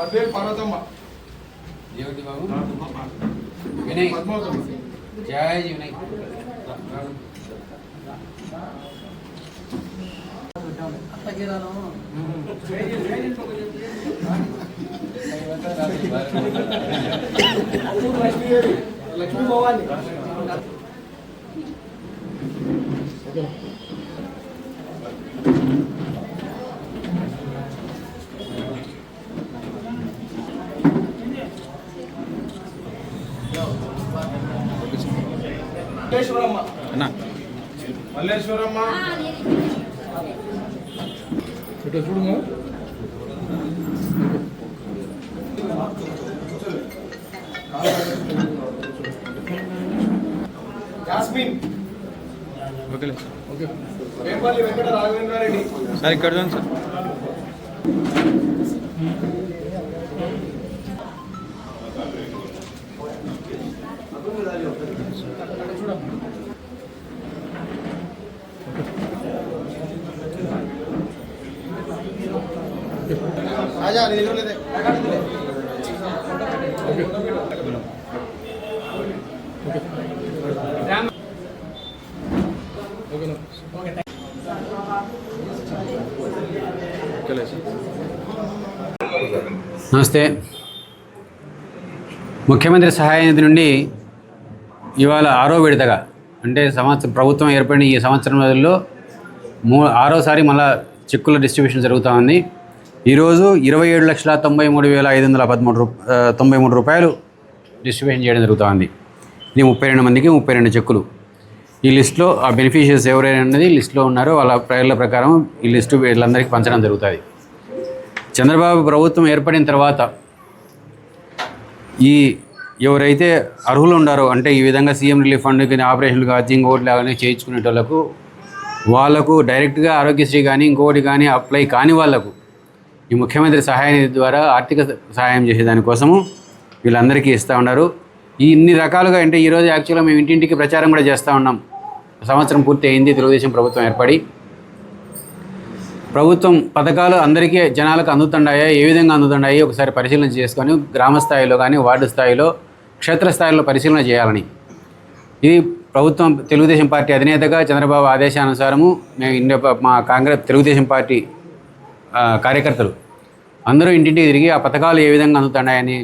పద్మే పార్వతమ్మ. దేవుడి బాబు? వినయ్. జయ వినయ్. లక్ష్మీ భవాని మల్లేశ్వరమ్మ అన్నా. మల్లేశ్వరమ్మ. ఇటు చూడుమా జాస్మిన్ సార్ ఇక్కడ చూడండి సార్ రాజా నీ దగ్గర లేదే నమస్తే ముఖ్యమంత్రి సహాయ నిధి నుండి ఇవాళ ఆరో విడతగా అంటే సంవత్సరం ప్రభుత్వం ఏర్పడిన ఈ సంవత్సరం రోజుల్లో మూ ఆరోసారి మళ్ళా చెక్కుల డిస్ట్రిబ్యూషన్ జరుగుతూ ఉంది. ఈరోజు ఇరవై ఏడు లక్షల తొంభై మూడు వేల ఐదు వందల పదమూడు రూ తొంభై మూడు రూపాయలు డిస్ట్రిబ్యూషన్ చేయడం జరుగుతుంది. ఇది ముప్పై రెండు మందికి ముప్పై రెండు చెక్కులు. ఈ లిస్ట్లో ఆ బెనిఫిషియర్స్ ఎవరైనా అనేది లిస్ట్లో ఉన్నారో వాళ్ళ పేర్ల ప్రకారం ఈ లిస్టు వీళ్ళందరికీ పంచడం జరుగుతుంది. చంద్రబాబు ప్రభుత్వం ఏర్పడిన తర్వాత ఈ ఎవరైతే అర్హులు ఉండారో అంటే ఈ విధంగా సీఎం రిలీఫ్ ఫండ్ కానీ ఆపరేషన్లు కానీ ఇంకోటి కానీ చేయించుకునేటోళ్ళకు వాళ్ళకు డైరెక్ట్గా ఆరోగ్యశ్రీ కానీ ఇంకొకటి కానీ అప్లై కాని వాళ్ళకు ఈ ముఖ్యమంత్రి సహాయ నిధి ద్వారా ఆర్థిక సహాయం చేసేదానికోసము వీళ్ళందరికీ ఇస్తూ ఉన్నారు. ఈ ఇన్ని రకాలుగా అంటే ఈరోజు యాక్చువల్గా మేము ఇంటింటికి ప్రచారం కూడా చేస్తూ ఉన్నాం. సంవత్సరం పూర్తి అయింది తెలుగుదేశం ప్రభుత్వం ఏర్పడి. ప్రభుత్వం పథకాలు అందరికీ జనాలకు అందుతున్నాయా ఏ విధంగా అందుతున్నాయి ఒకసారి పరిశీలన చేసుకొని గ్రామ స్థాయిలో కానీ వార్డు స్థాయిలో క్షేత్రస్థాయిలో పరిశీలన చేయాలని. ఇది ప్రభుత్వం తెలుగుదేశం పార్టీ అధినేతగా చంద్రబాబు ఆదేశానుసారము మేము ఇండియా ప- మా కాంగ్రెస్ తెలుగుదేశం పార్టీ కార్యకర్తలు. అందరూ ఇంటింటికి తిరిగి ఆ పథకాలు ఏ విధంగా అందుతున్నాయని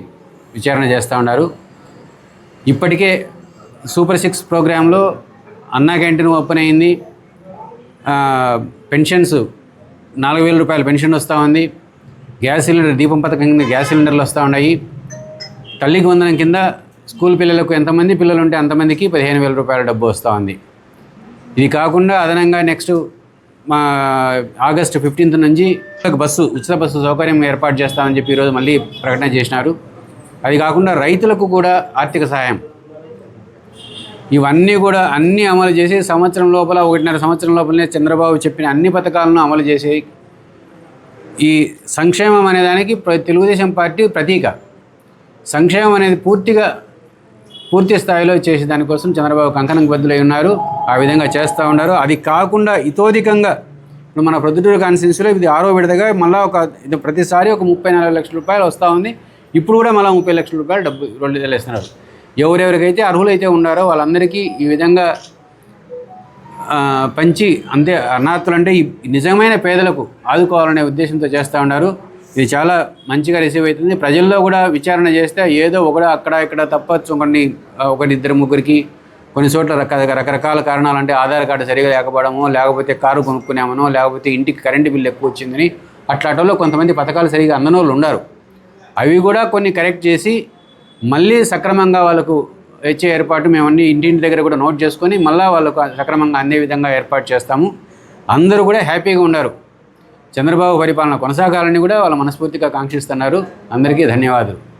విచారణ చేస్తూ ఉన్నారు. ఇప్పటికే సూపర్ సిక్స్ ప్రోగ్రాంలో అన్నా క్యాంటీన్ ఓపెన్ అయింది. పెన్షన్స్ నాలుగు వేల రూపాయల పెన్షన్ వస్తూ ఉంది. గ్యాస్ సిలిండర్ దీపం పథకం కింద గ్యాస్ సిలిండర్లు వస్తూ ఉన్నాయి. తల్లికి వందనం కింద స్కూల్ పిల్లలకు ఎంతమంది పిల్లలు ఉంటే అంతమందికి పదిహేను వేల రూపాయల డబ్బు వస్తూ ఉంది. ఇది కాకుండా అదనంగా నెక్స్ట్ మా ఆగస్టు ఫిఫ్టీన్త్ నుంచి బస్సు ఉచిత బస్సు సౌకర్యం ఏర్పాటు చేస్తామని చెప్పి ఈరోజు మళ్ళీ ప్రకటన చేసినారు. అది కాకుండా రైతులకు కూడా ఆర్థిక సహాయం. ఇవన్నీ కూడా అన్నీ అమలు చేసి సంవత్సరం లోపల ఒకటిన్నర సంవత్సరం లోపలనే చంద్రబాబు చెప్పిన అన్ని పథకాలను అమలు చేసి ఈ సంక్షేమం అనేదానికి ప్ర- తెలుగుదేశం పార్టీ ప్రతీక. సంక్షేమం అనేది పూర్తిగా పూర్తి స్థాయిలో చేసే దానికోసం చంద్రబాబు కంకణం బద్దులై ఉన్నారు. ఆ విధంగా చేస్తూ ఉన్నారు. అది కాకుండా ఇతోధికంగా ఇప్పుడు మన ప్రొద్దుటూరు కాన్స్టిట్యూన్సీలో ఇది ఆరో విడతగా మళ్ళీ ఒక ఇది ప్రతిసారి ఒక ముప్పై నలభై లక్షల రూపాయలు వస్తూ ఉంది. ఇప్పుడు కూడా మళ్ళీ ముప్పై లక్షల రూపాయలు డబ్బు రెండు వేలేస్తున్నారు ఎవరెవరికైతే అర్హులైతే ఉన్నారో వాళ్ళందరికీ ఈ విధంగా పంచి అంతే అనాథులు అంటే ఈ నిజమైన పేదలకు ఆదుకోవాలనే ఉద్దేశంతో చేస్తూ ఉన్నారు. ఇది చాలా మంచిగా రిసీవ్ అవుతుంది. ప్రజల్లో కూడా విచారణ చేస్తే ఏదో ఒకడ అక్కడ ఇక్కడ తప్పచ్చు కొన్ని ఆ, ఒకటి ఇద్దరు ముగ్గురికి. కొన్ని చోట్ల రక రకరకాల కారణాలు అంటే ఆధార్ కార్డు సరిగా లేకపోవడమో లేకపోతే కారు కొనుక్కునేమనో లేకపోతే ఇంటికి కరెంటు బిల్లు ఎక్కువ వచ్చిందని అట్లాటలో కొంతమంది పథకాలు సరిగా అందనోళ్ళు వాళ్ళు ఉన్నారు అవి కూడా కొన్ని కరెక్ట్ చేసి మళ్ళీ సక్రమంగా వాళ్ళకు వచ్చే ఏర్పాటు మేము అన్ని ఇంటింటి దగ్గర కూడా నోట్ చేసుకొని మళ్ళీ వాళ్ళకు సక్రమంగా అందే విధంగా ఏర్పాటు చేస్తాము. అందరూ కూడా హ్యాపీగా ఉన్నారు చంద్రబాబు పరిపాలన కొనసాగాలని కూడా వాళ్ళు మనస్ఫూర్తిగా కాంక్షిస్తున్నారు. అందరికీ ధన్యవాదాలు.